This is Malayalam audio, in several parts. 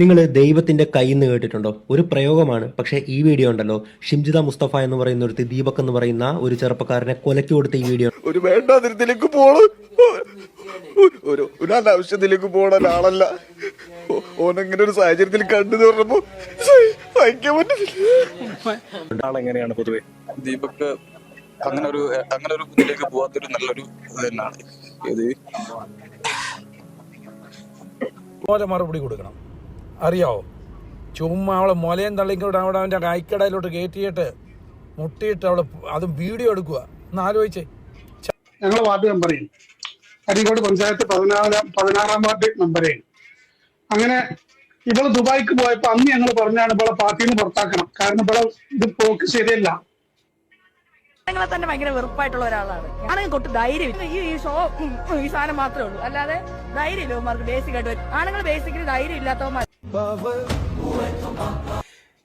നിങ്ങൾ ദൈവത്തിന്റെ കൈ എന്ന് കേട്ടിട്ടുണ്ടോ? ഒരു പ്രയോഗമാണ്. പക്ഷേ ഈ വീഡിയോ ഉണ്ടല്ലോ. ഷിംജിത മുസ്തഫ എന്ന് പറയുന്ന ഒരു ദീപക് എന്ന് പറയുന്ന ഒരു ചെറുപ്പക്കാരനെ കൊലക്കി കൊടുത്ത ഈ വീഡിയോ. ഒരു വേണ്ടാതിരത്തിലേക്ക് പോണു. ഒരു ഒരു അനാവശ്യത്തിലേക്ക് പോണ ഒരാളല്ല. ഓനെങ്ങനെ ഒരു സാഹചര്യത്തിൽ കണ്ടു പറഞ്ഞപ്പോ സഹി- സഹിക്കാൻ പറ്റുന്നില്ല ആളെങ്ങനെയാണ് പൊതുവെ? ദീപക് അങ്ങനെ ഒരു അങ്ങനെ ഒരു ഇതിലേക്ക് പോവാത്തൊരു നല്ലൊരു തന്നെയാണ് ഇത് മറുപടി കൊടുക്കണം. അറിയാവോ? ചുമ്മാ അവളെ മുലയും തള്ളിക്കൂടെ അവിടെ അവന്റെ കൈക്കടയിലോട്ട് കയറ്റിയിട്ട് മുട്ടിയിട്ട് അവളെ അതും വീഡിയോ എടുക്കുക ഒന്ന് ആലോചിച്ചേ. ഞങ്ങൾ വാർഡ് മെമ്പറേയും അരീക്കോട് പഞ്ചായത്ത് പതിനാലാം പതിനാറാം വാർഡ് മെമ്പറേയും അങ്ങനെ ഇവൾ ദുബായിക്ക് പോയപ്പോ അന്ന് ഞങ്ങൾ പറഞ്ഞാണ് ഇവളെ പാർട്ടിയിൽ നിന്ന് പുറത്താക്കണം. കാരണം ഇവളെ ഇത് പോക്ക് ശരിയല്ല തന്നെ ഭയങ്കര വെറുപ്പായിട്ടുള്ള ഒരാളാണ്. ആണെങ്കിൽ കൊട്ട് ധൈര്യം ഈ ഈ ഷോ ഈ സാധനം മാത്രമേ ഉള്ളൂ. അല്ലാതെ ധൈര്യം ഇല്ല ബേസിക് ആയിട്ട് ആണുങ്ങൾ ബേസിക്കലി ധൈര്യം ഇല്ലാത്തവന്മാർ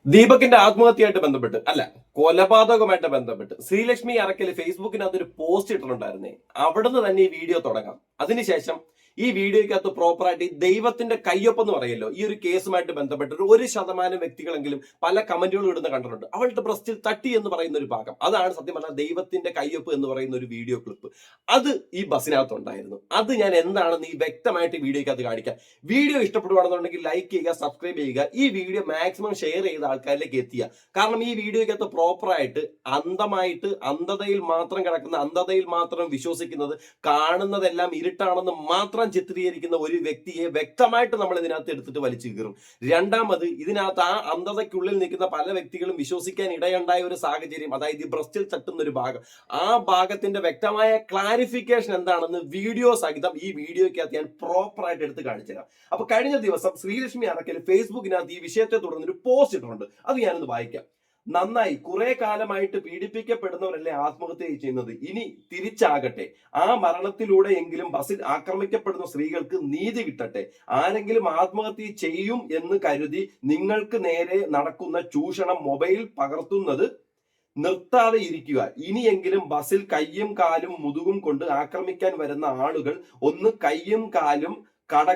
ദീപകിന്റെ ആത്മഹത്യയായിട്ട് ബന്ധപ്പെട്ട് അല്ല കൊലപാതകമായിട്ട് ബന്ധപ്പെട്ട് ശ്രീലക്ഷ്മി അറക്കൽ ഫേസ്ബുക്കിനകത്ത് ഒരു പോസ്റ്റ് ഇട്ടിട്ടുണ്ടായിരുന്നേ. അവിടുന്ന് തന്നെ ഈ വീഡിയോ തുടങ്ങാം. അതിനുശേഷം ഈ വീഡിയോയ്ക്കകത്ത് പ്രോപ്പറായിട്ട് ദൈവത്തിന്റെ കയ്യൊപ്പം എന്ന് പറയല്ലോ. ഈ ഒരു കേസുമായിട്ട് ബന്ധപ്പെട്ട് ഒരു ശതമാനം വ്യക്തികളെങ്കിലും പല കമന്റുകളും ഇടുന്ന കണ്ടിട്ടുണ്ട്. അവളുടെ ബ്രസ്റ്റിൽ തട്ടി എന്ന് പറയുന്ന ഒരു ഭാഗം. അതാണ് സത്യം പറഞ്ഞാൽ ദൈവത്തിന്റെ കയ്യൊപ്പ് എന്ന് പറയുന്ന ഒരു വീഡിയോ ക്ലിപ്പ് അത് ഈ ബസ്സിനകത്ത് ഉണ്ടായിരുന്നു. അത് ഞാൻ എന്താണെന്ന് ഈ വ്യക്തമായിട്ട് വീഡിയോയ്ക്കകത്ത് കാണിക്കാം. വീഡിയോ ഇഷ്ടപ്പെടുവാണെന്നുണ്ടെങ്കിൽ ലൈക്ക് ചെയ്യുക സബ്സ്ക്രൈബ് ചെയ്യുക. ഈ വീഡിയോ മാക്സിമം ഷെയർ ചെയ്ത ആൾക്കാരിലേക്ക് എത്തിയ. കാരണം ഈ വീഡിയോയ്ക്കകത്ത് പ്രോപ്പറായിട്ട് അന്ധമായിട്ട് അന്ധതയിൽ മാത്രം കിടക്കുന്ന അന്ധതയിൽ മാത്രം വിശ്വസിക്കുന്നത് കാണുന്നതെല്ലാം ഇരുട്ടാണെന്ന് മാത്രം ചിത്രീകരിക്കുന്ന ഒരു വ്യക്തിയെ വ്യക്തമായിട്ട് നമ്മൾ ഇതിനകത്ത് എടുത്തിട്ട് വലിച്ചു കീറും. രണ്ടാമത് ഇതിനകത്ത് ആ അന്ധതയ്ക്കുള്ളിൽ നിൽക്കുന്ന പല വ്യക്തികളും വിശ്വസിക്കാൻ ഇടയുണ്ടായ ഒരു സാഹചര്യം അതായത് ഈ ബ്രസ്റ്റിൽ തട്ടുന്ന ഒരു ഭാഗം. ആ ഭാഗത്തിന്റെ വ്യക്തമായ ക്ലാരിഫിക്കേഷൻ എന്താണെന്ന് വീഡിയോ സഹിതം ഈ വീഡിയോയ്ക്കകത്ത് ഞാൻ പ്രോപ്പറായിട്ട് എടുത്ത് കാണിച്ചു തരാം അപ്പൊ കഴിഞ്ഞ ദിവസം ശ്രീലക്ഷ്മി അറക്കൽ ഫേസ്ബുക്കിനകത്ത് ഈ വിഷയത്തെ തുടർന്ന് ഒരു പോസ്റ്റ് ഇട്ടിട്ടുണ്ട്. അത് ഞാനൊന്ന് വായിക്കാം. നന്നായി കുറെ കാലമായിട്ട് പീഡിപ്പിക്കപ്പെടുന്നവരല്ലേ ആത്മഹത്യ ചെയ്യുന്നത്? ഇനി തിരിച്ചാകട്ടെ. ആ മരണത്തിലൂടെ എങ്കിലും ബസ്സിൽ ആക്രമിക്കപ്പെടുന്ന സ്ത്രീകൾക്ക് നീതി കിട്ടട്ടെ. ആരെങ്കിലും ആത്മഹത്യ ചെയ്യും എന്ന് കരുതി നിങ്ങൾക്ക് നേരെ നടക്കുന്ന ചൂഷണം മൊബൈൽ പകർത്തുന്നത് നിർത്താതെ ഇരിക്കുക. ഇനിയെങ്കിലും ബസ്സിൽ കയ്യും കാലും മുതുകും കൊണ്ട് ആക്രമിക്കാൻ വരുന്ന ആളുകൾ ഒന്ന് കയ്യും കാലും കട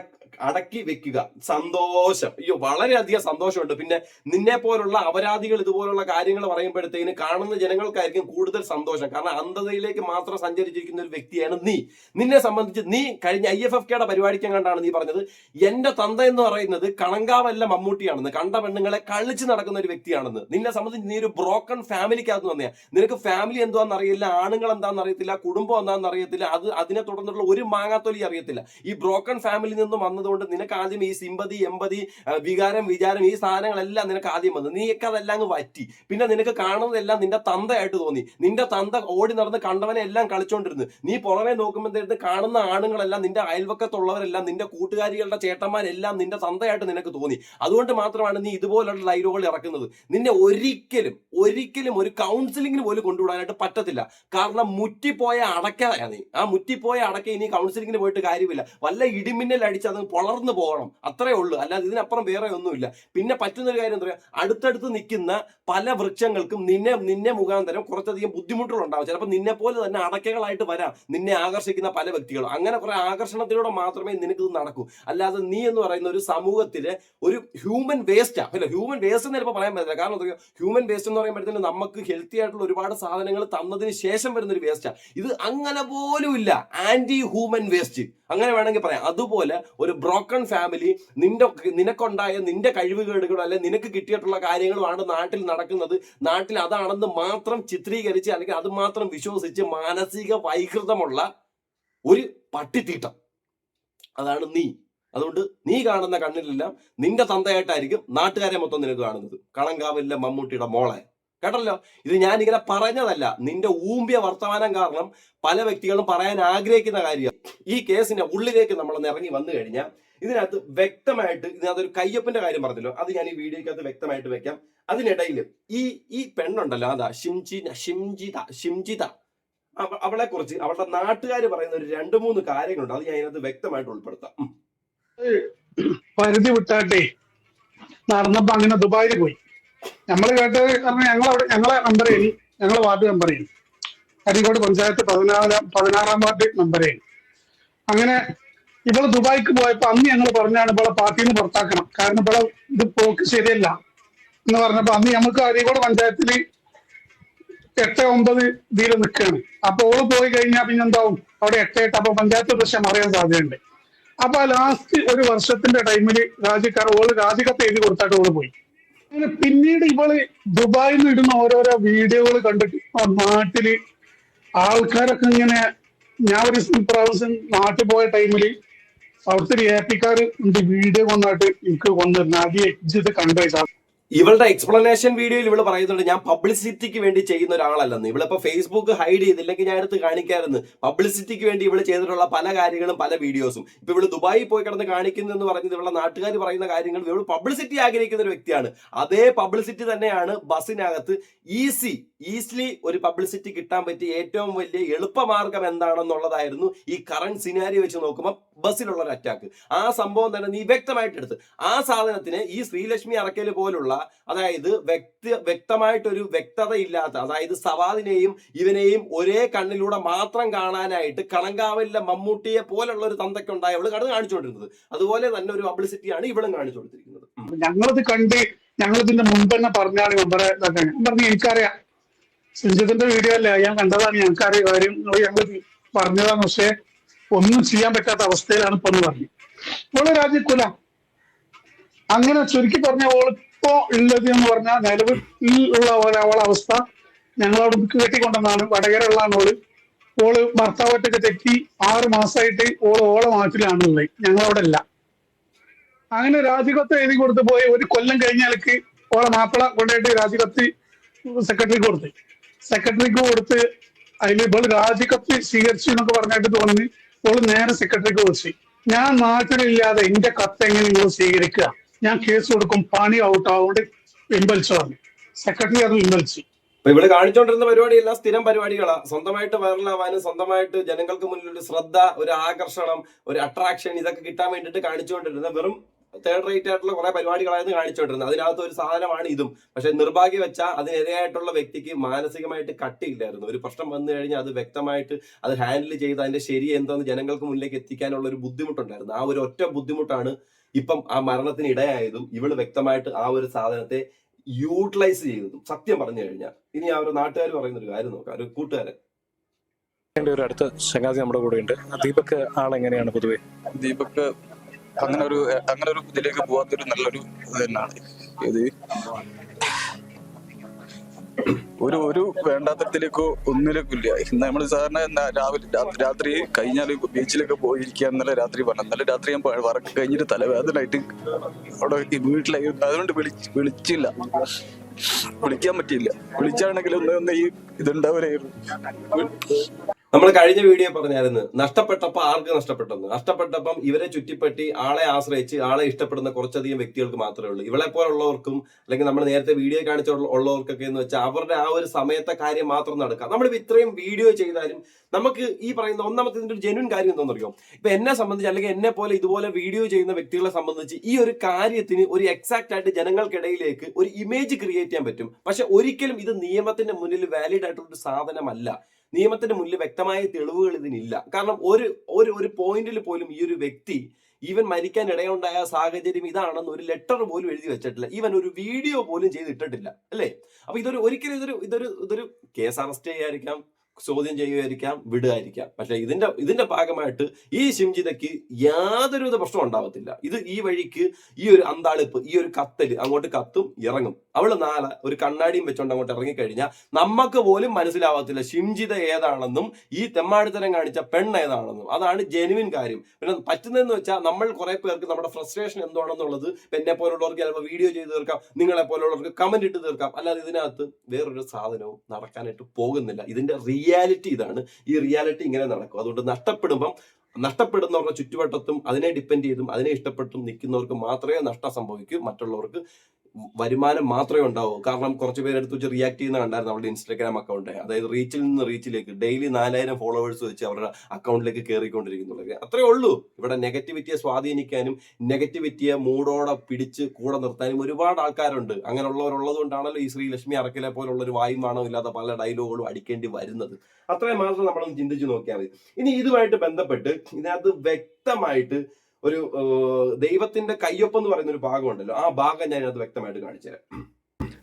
അടക്കി വെക്കുക. സന്തോഷം. അയ്യോ വളരെയധികം സന്തോഷമുണ്ട്. പിന്നെ നിന്നെ പോലുള്ള അപരാധികൾ ഇതുപോലുള്ള കാര്യങ്ങൾ പറയുമ്പോഴത്തേന് കാണുന്ന ജനങ്ങൾക്കായിരിക്കും കൂടുതൽ സന്തോഷം. കാരണം അന്ധതയിലേക്ക് മാത്രം സഞ്ചരിച്ചിരിക്കുന്ന ഒരു വ്യക്തിയാണ് നീ. നിന്നെ സംബന്ധിച്ച് നീ കഴിഞ്ഞ ഐ എഫ് എഫ് കെയുടെ പരിപാടിക്കാൻ കണ്ടാണ് നീ പറഞ്ഞത്. എന്റെ തന്ത എന്ന് പറയുന്നത് കണങ്കാവല്ല മമ്മൂട്ടിയാണെന്ന്. കണ്ട പെണ്ണുങ്ങളെ കളിച്ച് നടക്കുന്ന ഒരു വ്യക്തിയാണെന്ന്. നിന്നെ സംബന്ധിച്ച് നീ ഒരു ബ്രോക്കൺ ഫാമിലിക്കകത്ത് വന്നെയാ. നിനക്ക് ഫാമിലി എന്താണെന്ന് അറിയില്ല ആണുങ്ങൾ എന്താണെന്ന് അറിയത്തില്ല കുടുംബം എന്താണെന്ന് അറിയത്തില്ല അത് അതിനെ തുടർന്നുള്ള ഒരു മാങ്ങാത്തൊലി അറിയത്തില്ല. ഈ ബ്രോക്കൺ ഫാമിലിയിൽ നിന്ന് വന്നതുകൊണ്ട് നിനക്ക് ആദ്യം ഈ സിമ്പതി എമ്പതി വികാരം വിചാരം ഈ സാധനങ്ങളെല്ലാം നിനക്ക് ആദ്യം വന്നു. നീയൊക്കെ അതെല്ലാം അങ്ങ് വറ്റി. പിന്നെ നിനക്ക് കാണുന്നതെല്ലാം നിന്റെ തന്തയായിട്ട് തോന്നി. നിന്റെ തന്ത ഓടി നടന്ന് കണ്ടവനെ എല്ലാം കളിച്ചോണ്ടിരുന്നു. നീ പുറമെ നോക്കുമ്പോഴത്തേക്ക് കാണുന്ന ആണുങ്ങളെല്ലാം നിന്റെ അയൽവക്കത്തുള്ളവരെല്ലാം നിന്റെ കൂട്ടുകാരികളുടെ ചേട്ടന്മാരെല്ലാം നിന്റെ തന്തയായിട്ട് നിനക്ക് തോന്നി. അതുകൊണ്ട് മാത്രമാണ് നീ ഇതുപോലുള്ള ഡയലോഗുകൾ ഇറക്കുന്നത്. നിന്നെ ഒരിക്കലും ഒരിക്കലും ഒരു കൗൺസിലിംഗിന് പോലും കൊണ്ടുവിടാനായിട്ട് പറ്റത്തില്ല. കാരണം മുറ്റിപ്പോയ അടയ്ക്കാതാണ് നീ ആ മുറ്റിപ്പോയ അടക്ക ഇനി കൗൺസിലിംഗിന് പോയിട്ട് കാര്യമില്ല. വല്ല ഇടിമിന്നൽ അടിച്ച് അത് പൊളർന്നു പോകണം. അത്രേ ഉള്ളൂ. അല്ലാതെ ഇതിനപ്പുറം വേറെ ഒന്നുമില്ല. പിന്നെ പറ്റുന്നൊരു കാര്യം എന്താ പറയുക അടുത്തടുത്ത് നിൽക്കുന്ന പല വൃക്ഷങ്ങൾക്കും നിന്നെ നിന്നെ മുഖാന്തരം കുറച്ചധികം ബുദ്ധിമുട്ടുകൾ ഉണ്ടാവും ചിലപ്പോൾ നിന്നെ പോലെ തന്നെ അടക്കകളായിട്ട് വരാം. നിന്നെ ആകർഷിക്കുന്ന പല വ്യക്തികളും. അങ്ങനെ കുറെ ആകർഷണത്തിലൂടെ മാത്രമേ നിനക്ക് നടക്കൂ. അല്ലാതെ നീ എന്ന് പറയുന്ന ഒരു സമൂഹത്തിലെ ഒരു ഹ്യൂമൻ വേസ്റ്റാ അല്ല ഹ്യൂമൻ വേസ്റ്റ് എന്ന് ചിലപ്പോൾ പറയാൻ പറ്റില്ല കാരണം എന്താ ഹ്യൂമൻ വേസ്റ്റ് എന്ന് പറയുമ്പോഴത്തേന് നമുക്ക് ഹെൽത്തി ആയിട്ടുള്ള ഒരുപാട് സാധനങ്ങൾ തന്നതിന് ശേഷം വരുന്ന ഒരു വേസ്റ്റാ ഇത് അങ്ങനെ പോലും ഇല്ല. ആന്റി ഹ്യൂമൻ വേസ്റ്റ് അങ്ങനെ വേണമെങ്കിൽ പറയാം. അതുപോലെ ഒരു ബ്രോക്കൺ ഫാമിലി നിന്റെ നിനക്കുണ്ടായ നിന്റെ കഴിവുകേടുകളോ അല്ലെ നിനക്ക് കിട്ടിയിട്ടുള്ള കാര്യങ്ങളുമാണ് നാട്ടിൽ നടക്കുന്നത്. നാട്ടിൽ അതാണെന്ന് മാത്രം ചിത്രീകരിച്ച് അല്ലെങ്കിൽ അത് മാത്രം വിശ്വസിച്ച് മാനസിക വൈകൃതമുള്ള ഒരു പട്ടിത്തീട്ടം. അതാണ് നീ. അതുകൊണ്ട് നീ കാണുന്ന കണ്ണിലെല്ലാം നിന്റെ തന്തയായിട്ടായിരിക്കും നാട്ടുകാരെ മൊത്തം നിനക്ക് കാണുന്നത്. കളങ്കാവിലെ മമ്മൂട്ടിയുടെ മോളെ. കേട്ടല്ലോ ഇത് ഞാൻ ഇങ്ങനെ പറഞ്ഞതല്ല. നിന്റെ ഊമ്പിയ വർത്തമാനം കാരണം പല വ്യക്തികളും പറയാൻ ആഗ്രഹിക്കുന്ന കാര്യം. ഈ കേസിന്റെ ഉള്ളിലേക്ക് നമ്മളൊന്ന് ഇറങ്ങി വന്നു കഴിഞ്ഞാൽ ഇതിനകത്ത് വ്യക്തമായിട്ട് ഇതിനകത്ത് ഒരു കയ്യപ്പന്റെ കാര്യം പറഞ്ഞല്ലോ. അത് ഞാൻ ഈ വീഡിയോക്കകത്ത് വ്യക്തമായിട്ട് വെക്കാം. അതിനിടയിൽ ഈ ഈ പെണ്ണുണ്ടല്ലോ അതാ ഷിംജി ഷിംജിത ഷിംജിത. അവ- അവളെ കുറിച്ച് അവളുടെ നാട്ടുകാർ പറയുന്ന ഒരു രണ്ട് മൂന്ന് കാര്യങ്ങളുണ്ട്. അത് ഞാൻ ഇതിനകത്ത് വ്യക്തമായിട്ട് ഉൾപ്പെടുത്താം. പരിധി വിട്ടാട്ടെ. നടന്നപ്പോ അങ്ങനെ ദുബായിൽ പോയി. നമ്മൾ കേട്ടത് കാരണം ഞങ്ങളവിടെ ഞങ്ങളെ മെമ്പർ ചെയ്യും. ഞങ്ങളെ വാർഡ് മെമ്പർ ചെയ്യും. അരീക്കോട് പഞ്ചായത്ത് പതിനാലാം പതിനാറാം വാർഡ് മെമ്പറേയും അങ്ങനെ ഇവൾ ദുബായിക്ക് പോയപ്പോ അന്ന് ഞങ്ങൾ പറഞ്ഞാണ് ഇവളെ പാർട്ടിയിൽ നിന്ന് പുറത്താക്കണം. കാരണം ഇവളെ ഇത് പോക്ക് ശരിയല്ല എന്ന് പറഞ്ഞപ്പോ അന്ന് നമുക്ക് അരീക്കോട് പഞ്ചായത്തിൽ എട്ട് ഒമ്പത് ഇതിൽ നിൽക്കുകയാണ് അപ്പൊ ഓൾ പോയി കഴിഞ്ഞാൽ പിന്നെ എന്താവും? അവിടെ എട്ട് എട്ട് അപ്പൊ പഞ്ചായത്ത് പ്രശ്നം അറിയാൻ സാധ്യതയുണ്ട്. അപ്പൊ ലാസ്റ്റ് ഒരു വർഷത്തിന്റെ ടൈമിൽ രാജിക്കാർ ഓൾ രാജിക്കത്ത് എഴുതി കൊടുത്തായിട്ട് ഓൾ പോയി. പിന്നീട് ഇവൾ ദുബായിൽ നിന്ന് ഇടുന്ന ഓരോരോ വീഡിയോകൾ കണ്ടിട്ട് ആ നാട്ടിൽ ആൾക്കാരൊക്കെ ഇങ്ങനെ ഞാൻ ഒരു പ്രാവശ്യം നാട്ടിൽ പോയ ടൈമിൽ അവിടുത്തെ ഒരു ഏപ്പിക്കാർ വീഡിയോ കൊണ്ടായിട്ട് എനിക്ക് കൊണ്ടുവരുന്നത് അടിയെ എക്ജിത് കണ്ടു ഇവളുടെ എക്സ്പ്ലനേഷൻ വീഡിയോയിൽ ഇവൾ പറയുന്നുണ്ട് ഞാൻ പബ്ലിസിറ്റിക്ക് വേണ്ടി ചെയ്യുന്ന ഒരാളല്ലെന്ന്. ഇവളിപ്പോ ഫേസ്ബുക്ക് ഹൈഡ് ചെയ്തില്ലെങ്കിൽ ഞാൻ എടുത്ത് കാണിക്കായിരുന്നു. പബ്ലിസിറ്റിക്ക് വേണ്ടി ഇവൾ ചെയ്തിട്ടുള്ള പല കാര്യങ്ങളും പല വീഡിയോസും ഇപ്പൊ ഇവൾ ദുബായിൽ പോയി കിടന്ന് കാണിക്കുന്നു എന്ന് പറഞ്ഞത് ഇവളുടെ നാട്ടുകാർ പറയുന്ന കാര്യങ്ങൾ ഇവൾ പബ്ലിസിറ്റി ആഗ്രഹിക്കുന്ന ഒരു വ്യക്തിയാണ്. അതേ പബ്ലിസിറ്റി തന്നെയാണ് ബസ്സിനകത്ത് ഈസി ഈസിലി ഒരു പബ്ലിസിറ്റി കിട്ടാൻ പറ്റിയ ഏറ്റവും വലിയ എളുപ്പമാർഗം എന്താണെന്നുള്ളതായിരുന്നു ഈ കറണ്ട് സിനാരി വെച്ച് നോക്കുമ്പോൾ ബസ്സിലുള്ള ഒരു അറ്റാക്ക് ആ സംഭവം തന്നെ നീ വ്യക്തമായിട്ട് എടുത്ത്. ആ സാധനത്തിന് ഈ ശ്രീലക്ഷ്മി അറക്കൽ പോലുള്ള അതായത് വ്യക്തി വ്യക്തമായിട്ടൊരു വ്യക്തതയില്ലാത്ത അതായത് സവാദിനെയും ഇവനെയും ഒരേ കണ്ണിലൂടെ മാത്രം കാണാനായിട്ട് കണങ്കാവലിലെ മമ്മൂട്ടിയെ പോലുള്ള ഒരു തന്തയ്ക്കുണ്ടായ അവൾ കടന്ന് കാണിച്ചുകൊണ്ടിരുന്നത് അതുപോലെ തന്നെ ഒരു പബ്ലിസിറ്റിയാണ് ഇവളും കാണിച്ചു കൊടുത്തിരിക്കുന്നത്. ഞങ്ങളത് കണ്ട് ഞങ്ങൾ ഇതിന്റെ മുമ്പ് തന്നെ പറഞ്ഞാണ് പറഞ്ഞു എനിക്കറിയാം. സുജിത്തിന്റെ വീഡിയോ അല്ലേ? ഞാൻ കണ്ടതാണ്. ഞങ്ങൾക്കറിയ കാര്യം. ഞങ്ങൾ പറഞ്ഞതാണ്. പക്ഷേ ഒന്നും ചെയ്യാൻ പറ്റാത്ത അവസ്ഥയിലാണ് ഇപ്പൊ പറഞ്ഞു. ഓൾ രാജ്യക്കുല അങ്ങനെ ചുരുക്കി പറഞ്ഞ ഓളിപ്പോ ഉള്ളത് എന്ന് പറഞ്ഞാൽ നിലവിൽ ഉള്ള ഒരാളെ അവസ്ഥ. ഞങ്ങളവിടെ കെട്ടിക്കൊണ്ടെന്നാണ് വടകരയുള്ളതാണ് ഓൾ. ഓൾ ഭർത്താവായിട്ടൊക്കെ തെറ്റി ആറ് മാസമായിട്ട് ഓൾ ഓളെ മാറ്റിലാണുള്ളത് ഞങ്ങളവിടെ അല്ല അങ്ങനെ രാജികത്ത് എഴുതി കൊടുത്തു പോയി. ഒരു കൊല്ലം കഴിഞ്ഞാലേക്ക് ഓളെ മാപ്പിള കൊണ്ടുപോയിട്ട് രാജികത്ത് സെക്രട്ടറിക്ക് കൊടുത്ത്. സെക്രട്ടറിക്ക് കൊടുത്ത് അതിൽ ഇപ്പോൾ രാജികത്ത് സ്വീകരിച്ചു എന്നൊക്കെ പറഞ്ഞിട്ട് തോന്നി ഓൾ നേരെ സെക്രട്ടറിക്ക് കുറിച്ച് ഞാൻ നാട്ടിലില്ലാതെ എന്റെ കത്ത് എങ്ങനെ നിങ്ങൾ സ്വീകരിക്കുക? ഞാൻ കേസ് കൊടുക്കും പണി ഔട്ട് ആവുകൊണ്ട് പിൻവലിച്ചു പറഞ്ഞു സെക്രട്ടറി അത് പിൻവലിച്ചു ഇവിടെ കാണിച്ചോണ്ടിരുന്ന കാണിച്ചുകൊണ്ടിരുന്ന പരിപാടിയെല്ലാം സ്ഥിരം പരിപാടികളാ. സ്വന്തമായിട്ട് വൈറലാവാനും സ്വന്തമായിട്ട് ജനങ്ങൾക്ക് മുന്നിൽ ഒരു ശ്രദ്ധ ഒരു ആകർഷണം ഒരു അട്രാക്ഷൻ ഇതൊക്കെ കിട്ടാൻ വേണ്ടിയിട്ട് കാണിച്ചുകൊണ്ടിരുന്ന വെറും തേർഡ് റേറ്റ് ആയിട്ടുള്ള കുറെ പരിപാടികളായിരുന്നു കാണിച്ചുകൊണ്ടിരുന്നത് അതിനകത്ത് ഒരു സാധനമാണ് ഇതും. പക്ഷെ നിർഭാഗ്യം വെച്ചാൽ അതിനിരയായിട്ടുള്ള വ്യക്തിക്ക് മാനസികമായിട്ട് കട്ടിയില്ലായിരുന്നു. ഒരു പ്രശ്നം വന്നു കഴിഞ്ഞാൽ അത് വ്യക്തമായിട്ട് അത് ഹാൻഡിൽ ചെയ്ത് അതിന്റെ ശരി എന്താന്ന് ജനങ്ങൾക്ക് മുന്നിലേക്ക് എത്തിക്കാനുള്ള ഒരു ബുദ്ധിമുട്ടുണ്ടായിരുന്നു. ആ ഒരു ഒറ്റ ബുദ്ധിമുട്ടാണ് ഇപ്പം ആ മരണത്തിന് ഇടയായതും ഇവൾ വ്യക്തമായിട്ട് ആ ഒരു സാധനത്തെ യൂട്ടിലൈസ് ചെയ്തതും സത്യം പറഞ്ഞു കഴിഞ്ഞാൽ. ഇനി ആ ഒരു നാട്ടുകാർ പറയുന്ന ഒരു കാര്യം നോക്കാം ഒരു കൂട്ടുകാരൻ. ഒരു അടുത്ത ചങ്ങാതി നമ്മുടെ കൂടെ ഉണ്ട്. ദീപക് ആളെങ്ങനെയാണ് പൊതുവെ? ദീപക് അങ്ങനെ ഒരു അങ്ങനെ ഒരു ഇതിലേക്ക് പോവാത്തൊരു നല്ലൊരു ഇത് തന്നെയാണ്. ഇത് ഒരു ഒരു വേണ്ടാത്തരത്തിലേക്കോ ഒന്നിലേക്കും ഇല്ല. നമ്മൾ സാധാരണ രാവിലെ രാത്രി കഴിഞ്ഞാൽ ബീച്ചിലൊക്കെ പോയിരിക്കുക നല്ല രാത്രി പറഞ്ഞു നല്ല രാത്രി ഞാൻ വറക്ക് കഴിഞ്ഞിട്ട് തലവേദനായിട്ട് അവിടെ വീട്ടിലായി. അതുകൊണ്ട് വിളിച്ച് വിളിച്ചില്ല. വിളിക്കാൻ പറ്റിയില്ല. വിളിച്ചാണെങ്കിൽ ഒന്ന് ഒന്ന് ഈ ഇതുണ്ടാവരായിരുന്നു നമ്മൾ കഴിഞ്ഞ വീഡിയോ പറഞ്ഞായിരുന്നു നഷ്ടപ്പെട്ടപ്പോൾ ആർക്ക് നഷ്ടപ്പെട്ടെന്ന്. നഷ്ടപ്പെട്ടപ്പം ഇവരെ ചുറ്റിപ്പറ്റി ആളെ ആശ്രയിച്ച് ആളെ ഇഷ്ടപ്പെടുന്ന കുറച്ചധികം വ്യക്തികൾക്ക് മാത്രമേ ഉള്ളൂ. ഇവളെ പോലുള്ളവർക്കും അല്ലെങ്കിൽ നമ്മൾ നേരത്തെ വീഡിയോ കാണിച്ച ഉള്ളവർക്കൊക്കെ എന്ന് വെച്ചാൽ അവരുടെ ആ ഒരു സമയത്തെ കാര്യം മാത്രം നടക്കാം നമ്മൾ ഇത്രയും വീഡിയോ ചെയ്താലും നമുക്ക് ഈ പറയുന്ന ഒന്നാമത്തെ ഇതിന്റെ ഒരു ജെന്യൂൻ കാര്യം എന്താണെന്ന് അറിയാം ഇപ്പൊ എന്നെ സംബന്ധിച്ച് അല്ലെങ്കിൽ എന്നെ പോലെ ഇതുപോലെ വീഡിയോ ചെയ്യുന്ന വ്യക്തികളെ സംബന്ധിച്ച് ഈ ഒരു കാര്യത്തിന് ഒരു എക്സാക്ട് ആയിട്ട് ജനങ്ങൾക്കിടയിലേക്ക് ഒരു ഇമേജ് ക്രിയേറ്റ് ചെയ്യാൻ പറ്റും. പക്ഷെ ഒരിക്കലും ഇത് നിയമത്തിന്റെ മുന്നിൽ വാലിഡ് ആയിട്ടുള്ള ഒരു സാധനമല്ല. നിയമത്തിന്റെ മുന്നിൽ വ്യക്തമായ തെളിവുകൾ ഇതിനില്ല. കാരണം ഒരു ഒരു ഒരു പോയിന്റിൽ പോലും ഈ ഒരു വ്യക്തി ഈവൻ മരിക്കാൻ ഇടയുണ്ടായ സാഹചര്യം ഇതാണെന്ന് ഒരു ലെറ്റർ പോലും എഴുതി വെച്ചിട്ടില്ല. ഈവൻ ഒരു വീഡിയോ പോലും ചെയ്തിട്ടിട്ടില്ല. അല്ലേ? അപ്പൊ ഇതൊരു ഒരിക്കലും ഇതൊരു ഇതൊരു ഇതൊരു കേസ് അറസ്റ്റ് ചെയ്യാതിരിക്കാം. ചോദ്യം ചെയ്യുമായിരിക്കാം വിടുമായിരിക്കാം പക്ഷെ ഇതിന്റെ ഇതിന്റെ ഭാഗമായിട്ട് ഈ ശിംജിതയ്ക്ക് യാതൊരുവിധ പ്രശ്നം ഉണ്ടാവത്തില്ല. ഇത് ഈ വഴിക്ക് ഈ ഒരു അന്താളിപ്പ് ഈ ഒരു കത്തൽ അങ്ങോട്ട് കത്തും ഇറങ്ങും. അവൾ നാളെ ഒരു കണ്ണാടിയും വെച്ചോണ്ട് അങ്ങോട്ട് ഇറങ്ങിക്കഴിഞ്ഞാൽ നമുക്ക് പോലും മനസ്സിലാവത്തില്ല ശിംജിത ഏതാണെന്നും ഈ തെമ്മാടിത്തരം കാണിച്ച പെണ്ണ് ഏതാണെന്നും. അതാണ് ജെനുവിൻ കാര്യം. പിന്നെ പറ്റുന്നതെന്ന് വെച്ചാൽ നമ്മൾ കുറെ പേർക്ക് നമ്മുടെ ഫ്രസ്ട്രേഷൻ എന്താണെന്നുള്ളത് എന്നെ പോലുള്ളവർക്ക് ചിലപ്പോൾ വീഡിയോ ചെയ്ത് തീർക്കാം നിങ്ങളെ പോലുള്ളവർക്ക് കമന്റ് ഇട്ട് തീർക്കാം. അല്ലാതെ ഇതിനകത്ത് വേറൊരു സാധനവും നടക്കാനായിട്ട് പോകുന്നില്ല. ഇതിന്റെ റിയാലിറ്റി ഇതാണ്. ഈ റിയാലിറ്റി ഇങ്ങനെ നടക്കും. അതുകൊണ്ട് നഷ്ടപ്പെടുമ്പം നഷ്ടപ്പെടുന്നവരുടെ ചുറ്റുവട്ടത്തും അതിനെ ഡിപ്പെൻഡ് ചെയ്തും അതിനെ ഇഷ്ടപ്പെട്ടും നിൽക്കുന്നവർക്ക് മാത്രമേ നഷ്ടം സംഭവിക്കൂ. മറ്റുള്ളവർക്ക് വരുമാനം മാത്രമേ ഉണ്ടാവൂ. കാരണം കുറച്ച് പേരെടുത്ത് വെച്ച് റിയാക്ട് ചെയ്യുന്ന കണ്ടായിരുന്നു അവരുടെ ഇൻസ്റ്റാഗ്രാം അക്കൗണ്ട് അതായത് റീച്ചിൽ നിന്ന് റീച്ചിലേക്ക് ഡെയിലി നാലായിരം ഫോളോവേഴ്സ് വെച്ച് അവരുടെ അക്കൗണ്ടിലേക്ക് കയറിക്കൊണ്ടിരിക്കുന്നുള്ളത് അത്രേ ഉള്ളൂ. ഇവിടെ നെഗറ്റിവിറ്റിയെ സ്വാധീനിക്കാനും നെഗറ്റിവിറ്റിയെ മൂടോടെ പിടിച്ച് കൂടെ നിർത്താനും ഒരുപാട് ആൾക്കാരുണ്ട്. അങ്ങനെയുള്ളവരുള്ളത് കൊണ്ടാണല്ലോ ഈ ശ്രീലക്ഷ്മി അറക്കലെ പോലുള്ള ഒരു വായും വാണോ ഇല്ലാത്ത പല ഡയലോഗുകളും അടിക്കേണ്ടി വരുന്നത്. അത്രയും മാത്രം നമ്മളൊന്ന് ചിന്തിച്ചു നോക്കിയാൽ മതി. ഇനി ഇതുമായിട്ട് ബന്ധപ്പെട്ട് ഇതിനകത്ത് വ്യക്തമായിട്ട് ഒരു ദൈവത്തിന്റെ കയ്യൊപ്പം എന്ന് പറയുന്ന ഒരു ഭാഗമുണ്ടല്ലോ. ആ ഭാഗം ഞാൻ അത് വ്യക്തമായിട്ട് കാണിച്ചു തരാം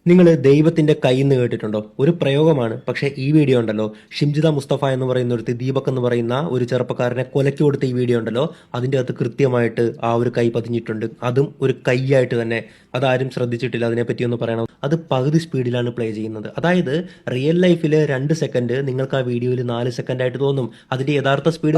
നിങ്ങൾ ദൈവത്തിന്റെ കൈ എന്ന് കേട്ടിട്ടുണ്ടോ? ഒരു പ്രയോഗമാണ്. പക്ഷേ ഈ വീഡിയോ ഉണ്ടല്ലോ ഷിംജിത മുസ്തഫ എന്ന് പറയുന്ന ഒരു ദീപക് എന്ന് പറയുന്ന ഒരു ചെറുപ്പക്കാരനെ കൊലക്കി കൊടുത്ത ഈ വീഡിയോ ഉണ്ടല്ലോ അതിന്റെ അകത്ത് കൃത്യമായിട്ട് ആ ഒരു കൈ പതിഞ്ഞിട്ടുണ്ട്. അതും ഒരു കൈയായിട്ട് തന്നെ. അതാരും ശ്രദ്ധിച്ചിട്ടില്ല അതിനെപ്പറ്റി ഒന്ന് പറയണം. അത് പകുതി സ്പീഡിലാണ് പ്ലേ ചെയ്യുന്നത്. അതായത് റിയൽ ലൈഫിൽ രണ്ട് സെക്കൻഡ് നിങ്ങൾക്ക് ആ വീഡിയോയിൽ നാല് സെക്കൻഡ് ആയിട്ട് തോന്നും. അതിന്റെ യഥാർത്ഥ സ്പീഡ്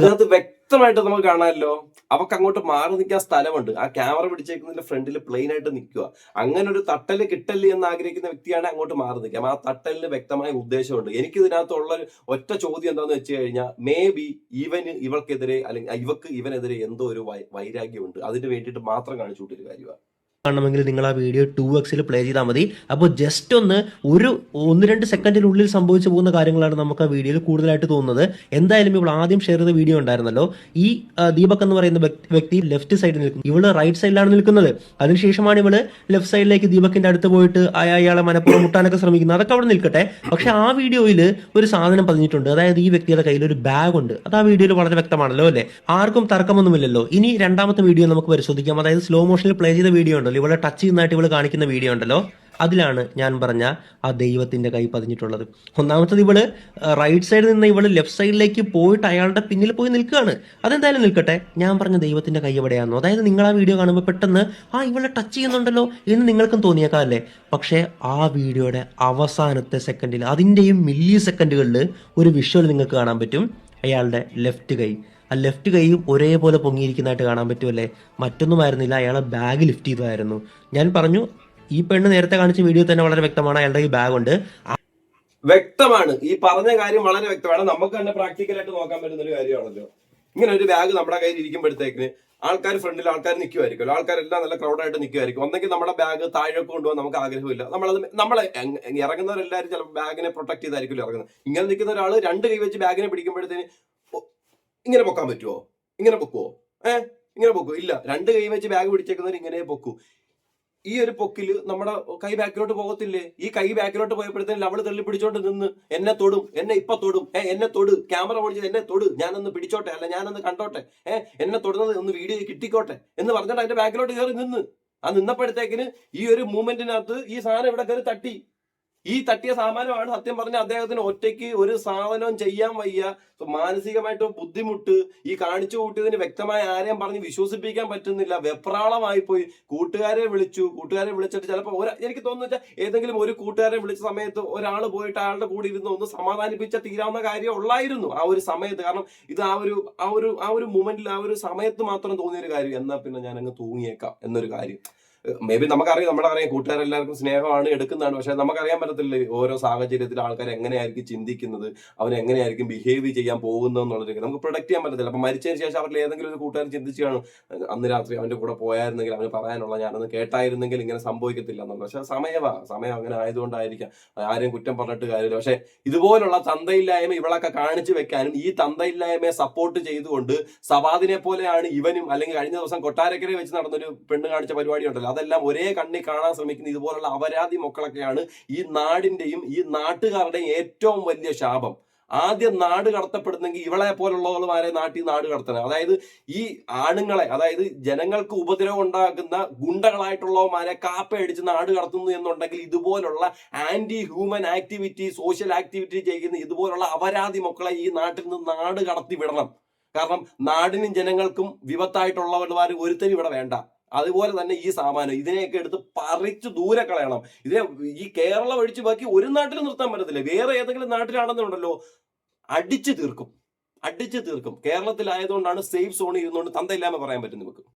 വ്യക്തമായിട്ട് നമുക്ക് കാണാമല്ലോ. അവക്ക് അങ്ങോട്ട് മാറി നിൽക്കാൻ സ്ഥലമുണ്ട്. ആ ക്യാമറ പിടിച്ചേക്കുന്നതിന്റെ ഫ്രണ്ടിൽ പ്ലെയിൻ ആയിട്ട് നിൽക്കുക. അങ്ങനെ ഒരു തട്ടൽ കിട്ടൽ എന്ന് ആഗ്രഹിക്കുന്ന വ്യക്തിയാണ് അങ്ങോട്ട് മാറി നിൽക്കാം ആ തട്ടലിന് വ്യക്തമായ ഉദ്ദേശമുണ്ട്. എനിക്ക് ഇതിനകത്തുള്ള ഒറ്റ ചോദ്യം എന്താന്ന് വെച്ച് കഴിഞ്ഞാൽ മേ ബി ഇവന് ഇവൾക്കെതിരെ അല്ലെങ്കിൽ ഇവക്ക് ഇവനെതിരെ എന്തോ ഒരു വൈരാഗ്യമുണ്ട്. അതിന് വേണ്ടിയിട്ട് മാത്രം കാണിച്ചു കൂട്ടിയൊരു കാര്യമാണ്. കാണണമെങ്കിൽ നിങ്ങൾ ആ വീഡിയോ ടു എക്സിൽ പ്ലേ ചെയ്താൽ മതി. അപ്പോൾ ജസ്റ്റ് ഒന്ന് ഒരു ഒന്ന് രണ്ട് സെക്കൻഡിനുള്ളിൽ സംഭവിച്ചു പോകുന്ന കാര്യങ്ങളാണ് നമുക്ക് ആ വീഡിയോയിൽ കൂടുതലായിട്ട് തോന്നുന്നത്. എന്തായാലും ഇവൾ ആദ്യം ഷെയർ ചെയ്ത വീഡിയോ ഉണ്ടായിരുന്നല്ലോ. ഈ ദീപക് എന്ന് പറയുന്ന വ്യക്തി- ലെഫ്റ്റ് സൈഡിൽ നിൽക്കും ഇവൾ റൈറ്റ് സൈഡിലാണ് നിൽക്കുന്നത്. അതിനുശേഷമാണ് ഇവൾ ലെഫ്റ്റ് സൈഡിലേക്ക് ദീപക്കിന്റെ അടുത്ത് പോയിട്ട് അയ- അയാളെ മനപ്പുറം മുട്ടാനൊക്കെ ശ്രമിക്കുന്നത് അതൊക്കെ അവിടെ നിൽക്കട്ടെ. പക്ഷെ ആ വീഡിയോയിൽ ഒരു സാധനം പതിഞ്ഞിട്ടുണ്ട്. അതായത് ഈ വ്യക്തിയുടെ കയ്യിൽ ഒരു ബാഗ് ഉണ്ട്. അത് ആ വീഡിയോയിൽ വളരെ വ്യക്തമാണല്ലോ അല്ലേ? ആർക്കും തർക്കമൊന്നുമില്ലല്ലോ. ഇനി രണ്ടാമത്തെ വീഡിയോ നമുക്ക് പരിശോധിക്കാം. അതായത് സ്ലോ മോഷനിൽ പ്ലേ ചെയ്ത വീഡിയോ ഉണ്ടല്ലോ. ഇവളെ ടച്ച് ചെയ്യുന്നതായിട്ട് ഇവൾ കാണിക്കുന്ന വീഡിയോ ഉണ്ടല്ലോ. അതിലാണ് ഞാൻ പറഞ്ഞ ആ ദൈവത്തിന്റെ കൈ പതിഞ്ഞിട്ടുള്ളത്. ഒന്നാമത്തത് ഇവൾ റൈറ്റ് സൈഡിൽ നിന്ന് ഇവൾ ലെഫ്റ്റ് സൈഡിലേക്ക് പോയിട്ട് അയാളുടെ പിന്നിൽ പോയി നിൽക്കുകയാണ്. അതെന്തായാലും നിൽക്കട്ടെ. ഞാൻ പറഞ്ഞ ദൈവത്തിന്റെ കൈ എവിടെയാണോ അതായത് നിങ്ങൾ ആ വീഡിയോ കാണുമ്പോൾ പെട്ടെന്ന് ആ ഇവളെ ടച്ച് ചെയ്യുന്നുണ്ടല്ലോ എന്ന് നിങ്ങൾക്കും തോന്നിയേക്കാമല്ലേ. പക്ഷേ ആ വീഡിയോയുടെ അവസാനത്തെ സെക്കൻഡിൽ അതിന്റെയും മില്ലി സെക്കൻഡുകളിൽ ഒരു വിഷ്വൽ നിങ്ങൾക്ക് കാണാൻ പറ്റും. അയാളുടെ ലെഫ്റ്റ് കൈ. ആ ലെഫ്റ്റ് കൈയും ഒരേപോലെ പൊങ്ങിയിരിക്കുന്നതായിട്ട് കാണാൻ പറ്റുമല്ലേ? മറ്റൊന്നുമായിരുന്നില്ല. അയാളെ ബാഗ് ലിഫ്റ്റ് ചെയ്തതായിരുന്നു. ഞാൻ പറഞ്ഞു ഈ പെണ്ണ് നേരത്തെ കാണിച്ച വീഡിയോ തന്നെ വളരെ വ്യക്തമാണ്. അയാളുടെ ഈ ബാഗ് ഉണ്ട്. വ്യക്തമാണ്. ഈ പറഞ്ഞ കാര്യം വളരെ വ്യക്തമാണ്. നമുക്ക് തന്നെ പ്രാക്ടിക്കലായിട്ട് നോക്കാൻ പറ്റുന്ന ഒരു കാര്യമാണല്ലോ. ഇങ്ങനെ ഒരു ബാഗ് നമ്മുടെ കയ്യിൽ ഇരിക്കുമ്പോഴത്തേക്കിന് ആൾക്കാർ ഫ്രണ്ടിൽ ആൾക്കാർ നിൽക്കുമായിരിക്കും ആൾക്കാരെല്ലാം നല്ല ക്രൗഡായിട്ട് നിൽക്കുമായിരിക്കും ഒന്നെങ്കിൽ നമ്മുടെ ബാഗ് താഴേക്ക് കൊണ്ടുപോകാൻ നമുക്ക് ആഗ്രഹമില്ല. നമ്മളത് നമ്മളെ ഇറങ്ങുന്നവരെല്ലാവരും ചിലപ്പോൾ ബാഗിനെ പ്രൊട്ടക്ട് ചെയ്തായിരിക്കും ഇറങ്ങുന്നത്. ഇങ്ങനെ നിൽക്കുന്ന ഒരാൾ രണ്ട് കൈ വെച്ച് ബാഗിനെ പിടിക്കുമ്പോഴത്തേന് ഇങ്ങനെ പൊക്കാൻ പറ്റുമോ ഇങ്ങനെ പൊക്കുവോ? ഏഹ് ഇങ്ങനെ പൊക്കൂ? ഇല്ല. രണ്ട് കൈ വെച്ച് ബാഗ് പിടിച്ചേക്കുന്നവർ ഇങ്ങനെ പൊക്കൂ. ഈ ഒരു പൊക്കിൽ നമ്മുടെ കൈ ബാക്കിലോട്ട് പോകത്തില്ലേ? ഈ കൈ ബാക്കിലോട്ട് പോയപ്പോഴത്തേനും അവൾ തള്ളി പിടിച്ചോണ്ട് നിന്ന് എന്നെ തൊടും എന്നെ ഇപ്പൊ തൊടും. ഏ എന്നെ തൊട്. ക്യാമറ ഓടിച്ചത് എന്നെ തൊട്. ഞാനൊന്ന് പിടിച്ചോട്ടെ? അല്ല ഞാനൊന്ന് കണ്ടോട്ടെ? ഏ എന്നെ തൊടുന്നത് ഒന്ന് വീഡിയോ കിട്ടിക്കോട്ടെ? എന്ന് പറഞ്ഞിട്ട് അതിന്റെ ബാക്കിലോട്ട് കയറി നിന്ന്. ആ നിന്നപ്പോഴത്തേക്കിന് ഈ ഒരു മൂവ്മെന്റിനകത്ത് ഈ സാധനം ഇവിടെ കയറി തട്ടി. ഈ തട്ടിയ സാമാനമാണ് സത്യം പറഞ്ഞ അദ്ദേഹത്തിന് ഒറ്റയ്ക്ക് ഒരു സാധനവും ചെയ്യാൻ വയ്യ. മാനസികമായിട്ട് ബുദ്ധിമുട്ട് ഈ കാണിച്ചു കൂട്ടിയതിന് വ്യക്തമായ ആരെയും പറഞ്ഞ് വിശ്വസിപ്പിക്കാൻ പറ്റുന്നില്ല. വെപ്രാളമായി പോയി കൂട്ടുകാരെ വിളിച്ചു. കൂട്ടുകാരെ വിളിച്ചിട്ട് ചിലപ്പോൾ എനിക്ക് തോന്നുന്നു ഏതെങ്കിലും ഒരു കൂട്ടുകാരെ വിളിച്ച സമയത്ത് ഒരാൾ പോയിട്ട് അയാളുടെ കൂടെ ഇരുന്ന് ഒന്ന് സമാധാനിപ്പിച്ച തീരാവുന്ന കാര്യം ഉള്ളായിരുന്നു ആ ഒരു സമയത്ത്. കാരണം ഇത് ആ ഒരു ആ ഒരു ആ ഒരു മൊമെന്റിൽ ആ ഒരു സമയത്ത് മാത്രം തോന്നിയ ഒരു കാര്യം. എന്നാ പിന്നെ ഞാൻ അങ്ങ് തൂങ്ങിയേക്കാം എന്നൊരു കാര്യം. മേ ബി നമുക്കറിയാം നമ്മുടെ അറിയാം കൂട്ടുകാരെല്ലാവർക്കും സ്നേഹമാണ് എടുക്കുന്നതാണ്. പക്ഷെ നമുക്കറിയാൻ പറ്റത്തില്ല ഓരോ സാഹചര്യത്തിൽ ആൾക്കാർ എങ്ങനെയായിരിക്കും ചിന്തിക്കുന്നത് അവർ എങ്ങനെയായിരിക്കും ബിഹേവ് ചെയ്യാൻ പോകുന്നത് എന്നുള്ളതൊക്കെ നമുക്ക് പ്രൊഡക്റ്റ് ചെയ്യാൻ പറ്റത്തില്ല. അപ്പൊ മരിച്ചതിന് ശേഷം അവരിൽ ഏതെങ്കിലും ഒരു കൂട്ടുകാരൻ ചിന്തിച്ചു കാണും അന്ന് രാത്രി അവന്റെ കൂടെ പോയായിരുന്നെങ്കിൽ അവന് പറയാനുള്ള ഞാനൊന്ന് കേട്ടായിരുന്നെങ്കിൽ ഇങ്ങനെ സംഭവിക്കത്തില്ല എന്നുള്ളത്. പക്ഷെ സമയമാ. സമയം അങ്ങനെ ആയതുകൊണ്ടായിരിക്കാം. ആരും കുറ്റം പറഞ്ഞിട്ട് കാര്യമില്ല. പക്ഷെ ഇതുപോലുള്ള തന്തയില്ലായ്മ ഇവളൊക്കെ കാണിച്ചു വെക്കാനും ഈ തന്തയില്ലായ്മയെ സപ്പോർട്ട് ചെയ്തുകൊണ്ട് സവാദിനെ പോലെയാണ് ഇവനും അല്ലെങ്കിൽ കഴിഞ്ഞ ദിവസം കൊട്ടാരക്കരയെ വെച്ച് നടന്നൊരു പെണ്ണ് കാണിച്ച പരിപാടി ഉണ്ടല്ലോ അതെല്ലാം ഒരേ കണ്ണി കാണാൻ ശ്രമിക്കുന്ന ഇതുപോലുള്ള അപരാധി മക്കളൊക്കെയാണ് ഈ നാടിന്റെയും ഈ നാട്ടുകാരുടെയും ഏറ്റവും വലിയ ശാപം. ആദ്യം നാട് കടത്തപ്പെടുന്നെങ്കിൽ ഇവളെ പോലുള്ളവന്മാരെ നാട്ടിൽ നാട് കടത്തണം. അതായത് ഈ ആണുങ്ങളെ അതായത് ജനങ്ങൾക്ക് ഉപദ്രവം ഉണ്ടാക്കുന്ന ഗുണ്ടകളായിട്ടുള്ളവന്മാരെ കാപ്പയടിച്ച് നാട് കടത്തുന്നു എന്നുണ്ടെങ്കിൽ ഇതുപോലുള്ള anti human activity social activity ചെയ്യുന്ന ഇതുപോലുള്ള അപരാധി മക്കളെ ഈ നാട്ടിൽ നിന്ന് നാട് കടത്തി വിടണം. കാരണം നാടിനും ജനങ്ങൾക്കും വിപത്തായിട്ടുള്ളവന്മാർ ഒരുത്തരും ഇവിടെ വേണ്ട. അതുപോലെ തന്നെ ഈ സാമാനം ഇതിനെയൊക്കെ എടുത്ത് പറിച്ച് ദൂരെ കളയണം. ഇതിനെ ഈ കേരളം ഒഴിച്ച് ബാക്കി ഒരു നാട്ടിലും നിർത്താൻ പറ്റത്തില്ല. വേറെ ഏതെങ്കിലും നാട്ടിലാണെന്നുണ്ടല്ലോ. അടിച്ചു തീർക്കും. അടിച്ചു തീർക്കും. കേരളത്തിലായതുകൊണ്ടാണ് സേഫ് സോണിൽ ഇരുന്നുകൊണ്ട് തന്തയില്ലാമ പറയാൻ പറ്റും നമുക്ക്